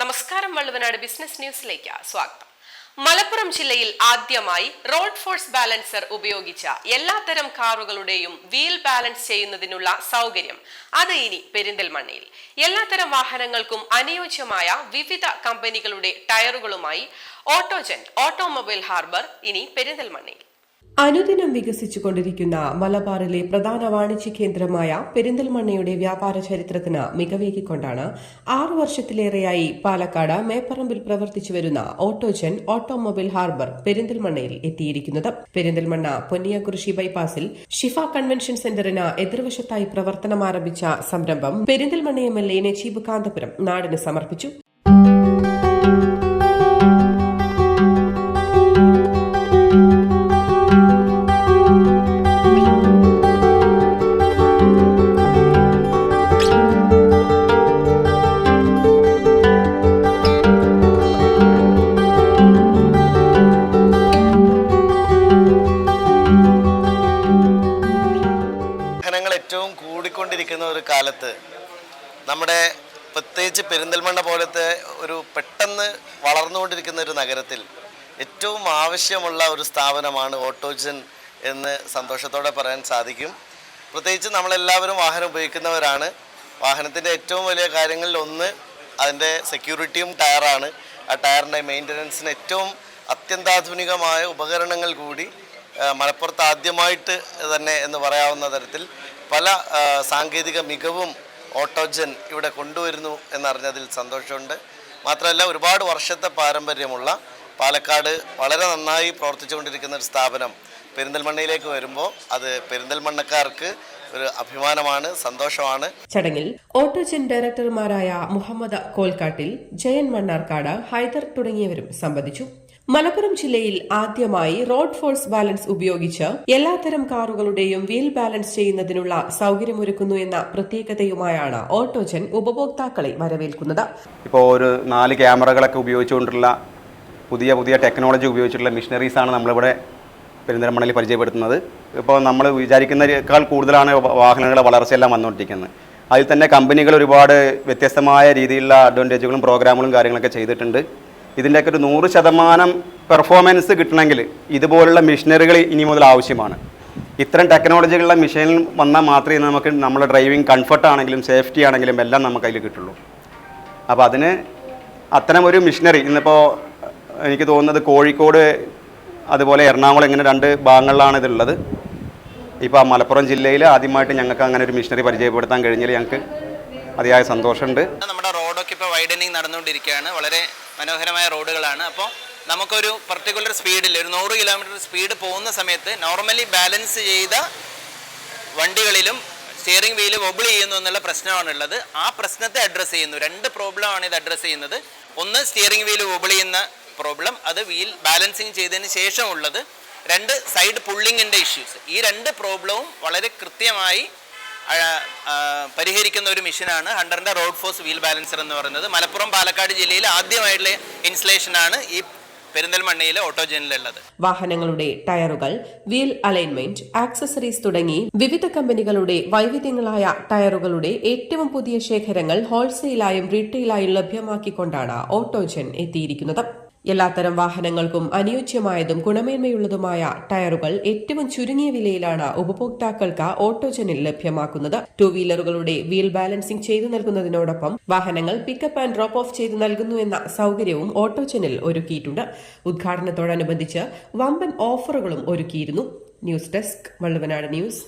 നമസ്കാരം വള്ളുവനാട് ബിസിനസ് ന്യൂസിലേക്ക് സ്വാഗതം. മലപ്പുറം ജില്ലയിൽ ആദ്യമായി റോഡ് ഫോഴ്സ് ബാലൻസർ ഉപയോഗിച്ച എല്ലാത്തരം കാറുകളുടെയും വീൽ ബാലൻസ് ചെയ്യുന്നതിനുള്ള സൗകര്യം അത് ഇനി പെരിന്തൽമണ്ണയിൽ. എല്ലാത്തരം വാഹനങ്ങൾക്കും അനുയോജ്യമായ വിവിധ കമ്പനികളുടെ ടയറുകളുമായി ഓട്ടോജൻ ഓട്ടോമൊബൈൽ ഹാർബർ ഇനി പെരിന്തൽമണ്ണയിൽ. അനുദിനം വികസിച്ചുകൊണ്ടിരിക്കുന്ന മലബാറിലെ പ്രധാന വാണിജ്യ കേന്ദ്രമായ പെരിന്തൽമണ്ണയുടെ വ്യാപാര ചരിത്രത്തിന് മികവേകിക്കൊണ്ടാണ് ആറു വർഷത്തിലേറെയായി പാലക്കാട് മേപ്പറമ്പിൽ പ്രവർത്തിച്ചു വരുന്ന ഓട്ടോജൻ ഓട്ടോമൊബൈൽ ഹാർബർ പെരിന്തൽമണ്ണയിൽ എത്തിയിരിക്കുന്നത്. പെരിന്തൽമണ്ണ പൊന്നിയകുറിശി ബൈപ്പാസിൽ ഷിഫ കൺവെൻഷൻ സെന്ററിന് എതിർവശത്തായി പ്രവർത്തനം ആരംഭിച്ച സംരംഭം Perinthalmanna M L A Najeeb Kanthapuram നാടിന് സമർപ്പിച്ചു. കാലത്ത് നമ്മുടെ പ്രത്യേകിച്ച് പെരിന്തൽമണ്ണ പോലത്തെ ഒരു പെട്ടെന്ന് വളർന്നുകൊണ്ടിരിക്കുന്ന ഒരു നഗരത്തിൽ ഏറ്റവും ആവശ്യമുള്ള ഒരു സ്ഥാപനമാണ് ഓട്ടോജൻ എന്ന് സന്തോഷത്തോടെ പറയാൻ സാധിക്കും. പ്രത്യേകിച്ച് നമ്മളെല്ലാവരും വാഹനം ഉപയോഗിക്കുന്നവരാണ്. വാഹനത്തിന്റെ ഏറ്റവും വലിയ കാര്യങ്ങളിൽ ഒന്ന് അതിന്റെ സെക്യൂരിറ്റിയും ടയറാണ്. ആ ടയറിന്റെ മെയിന്റനൻസിന് ഏറ്റവും അത്യന്താധുനികമായ ഉപകരണങ്ങൾ കൂടി മലപ്പുറത്ത് ആദ്യമായിട്ട് തന്നെ എന്ന് പറയാവുന്ന തരത്തിൽ പല സാങ്കേതിക മികവും ഓട്ടോജൻ ഇവിടെ കൊണ്ടുവരുന്നു എന്നറിഞ്ഞതിൽ സന്തോഷമുണ്ട്. മാത്രമല്ല ഒരുപാട് വർഷത്തെ പാരമ്പര്യമുള്ള പാലക്കാട് വളരെ നന്നായി പ്രവർത്തിച്ചുകൊണ്ടിരിക്കുന്ന ഒരു സ്ഥാപനം പെരിന്തൽമണ്ണയിലേക്ക് വരുമ്പോൾ അത് പെരിന്തൽമണ്ണക്കാർക്ക് ഒരു അഭിമാനമാണ് സന്തോഷമാണ്. ചടങ്ങിൽ ഓട്ടോജൻ ഡയറക്ടർമാരായ മുഹമ്മദ് കോൽക്കാട്ടിൽ ജയൻ മണ്ണാർക്കാട് ഹൈദർ തുടങ്ങിയവരും സംബന്ധിച്ചു. മലപ്പുറം ജില്ലയിൽ ആദ്യമായി റോഡ് ഫോഴ്സ് ബാലൻസ് ഉപയോഗിച്ച് എല്ലാത്തരം കാറുകളുടെയും വീൽ ബാലൻസ് ചെയ്യുന്നതിനുള്ള സൗകര്യമൊരുക്കുന്നു എന്ന പ്രത്യേകതയുമായാണ് ഓട്ടോജൻ ഉപഭോക്താക്കളെ വരവേൽക്കുന്നത്. ഇപ്പോൾ ഒരു നാല് ക്യാമറകളൊക്കെ ഉപയോഗിച്ചുകൊണ്ടുള്ള പുതിയ പുതിയ ടെക്നോളജി ഉപയോഗിച്ചിട്ടുള്ള മിഷനറീസാണ് നമ്മളിവിടെ പെരിന്തൽമണ്ണയിൽ പരിചയപ്പെടുത്തുന്നത്. ഇപ്പോൾ നമ്മൾ വിചാരിക്കുന്നതിനേക്കാൾ കൂടുതലാണ് വാഹനങ്ങളുടെ വളർച്ചയെല്ലാം വന്നുകൊണ്ടിരിക്കുന്നത്. അതിൽ തന്നെ കമ്പനികൾ ഒരുപാട് വ്യത്യസ്തമായ രീതിയിലുള്ള അഡ്വാന്റേജുകളും പ്രോഗ്രാമുകളും കാര്യങ്ങളൊക്കെ ചെയ്തിട്ടുണ്ട്. ഇതിന്റെയൊക്കെ ഒരു നൂറ് ശതമാനം പെർഫോമൻസ് കിട്ടണമെങ്കിൽ ഇതുപോലുള്ള മെഷീനറികൾ ഇനി മുതൽ ആവശ്യമാണ്. ഇത്തരം ടെക്നോളജികളുടെ മെഷീനിൽ വന്നാൽ മാത്രമേ നമുക്ക് നമ്മുടെ ഡ്രൈവിംഗ് കംഫർട്ട് ആണെങ്കിലും സേഫ്റ്റി ആണെങ്കിലും എല്ലാം നമുക്ക് അതിൽ കിട്ടുള്ളൂ. അപ്പോൾ അതിന് അത്തരം ഒരു മിഷനറി ഇന്നിപ്പോൾ എനിക്ക് തോന്നുന്നത് കോഴിക്കോട് അതുപോലെ എറണാകുളം ഇങ്ങനെ രണ്ട് ഭാഗങ്ങളിലാണ് ഇതുള്ളത് ഇപ്പോൾ മലപ്പുറം ജില്ലയിൽ ആദ്യമായിട്ട് ഞങ്ങൾക്ക് അങ്ങനെ ഒരു മിഷനറി പരിചയപ്പെടുത്താൻ കഴിഞ്ഞാൽ ഞങ്ങൾക്ക് അതിയായ സന്തോഷമുണ്ട്. നമ്മുടെ നടന്നുകൊണ്ടിരിക്കുകയാണ്. വളരെ മനോഹരമായ റോഡുകളാണ്. അപ്പോൾ നമുക്കൊരു പർട്ടിക്കുലർ സ്പീഡിൽ ഒരു നൂറ് കിലോമീറ്റർ സ്പീഡ് പോകുന്ന സമയത്ത് നോർമലി ബാലൻസ് ചെയ്ത വണ്ടികളിലും സ്റ്റിയറിംഗ് വീൽ വൊബിൾ ചെയ്യുന്നു എന്നുള്ള പ്രശ്നമാണുള്ളത് ആ പ്രശ്നത്തെ അഡ്രസ്സ് ചെയ്യുന്നു. രണ്ട് പ്രോബ്ലമാണ് ഇത് അഡ്രസ്സ് ചെയ്യുന്നത്. ഒന്ന് സ്റ്റിയറിംഗ് വീൽ വൊബിൾ ചെയ്യുന്ന പ്രോബ്ലം അത് വീൽ ബാലൻസിങ് ചെയ്തതിന് ശേഷമുള്ളത്. രണ്ട് സൈഡ് പുള്ളിങ്ങിന്റെ ഇഷ്യൂസ് ഈ രണ്ട് പ്രോബ്ലവും വളരെ കൃത്യമായി പരിഹരിക്കുന്ന ഒരു മിഷനാണ് ഹണ്ടറിന്റെ റോഡ് ഫോഴ്സ് വീൽ ബാലൻസർ എന്ന് പറയുന്നത്. മലപ്പുറം പാലക്കാട് ജില്ലയിൽ ആദ്യമായിട്ടുള്ള ഇൻസ്റ്റലേഷനാണ് ഈ പെരിന്തൽമണ്ണയിലെ ഓട്ടോജനിലുള്ളത്. വാഹനങ്ങളുടെ ടയറുകൾ വീൽ അലൈൻമെന്റ് ആക്സസറീസ് തുടങ്ങി വിവിധ കമ്പനികളുടെ വൈവിധ്യങ്ങളായ ടയറുകളുടെ ഏറ്റവും പുതിയ ശേഖരങ്ങൾ ഹോൾസെയിലായും റീറ്റെയിലായും ലഭ്യമാക്കിക്കൊണ്ടാണ് ഓട്ടോജൻ എത്തിയിരിക്കുന്നത്. എല്ലാത്തരം വാഹനങ്ങൾക്കും അനുയോജ്യമായതും ഗുണമേന്മയുള്ളതുമായ ടയറുകൾ ഏറ്റവും ചുരുങ്ങിയ വിലയിലാണ് ഉപഭോക്താക്കൾക്ക് ഓട്ടോജനിൽ ലഭ്യമാക്കുന്നത്. ടു വീലറുകളുടെ വീൽ ബാലൻസിംഗ് ചെയ്തു നൽകുന്നതിനോടൊപ്പം വാഹനങ്ങൾ പിക്കപ്പ് ആൻഡ് ഡ്രോപ്പ് ഓഫ് ചെയ്തു നൽകുന്നു എന്ന സൗകര്യവും ഓട്ടോജനിൽ ഒരുക്കിയിട്ടുണ്ട്. ഉദ്ഘാടനത്തോടനുബന്ധിച്ച് വമ്പൻ ഓഫറുകളും ഒരുക്കിയിരുന്നു. News desk Valluvanad news.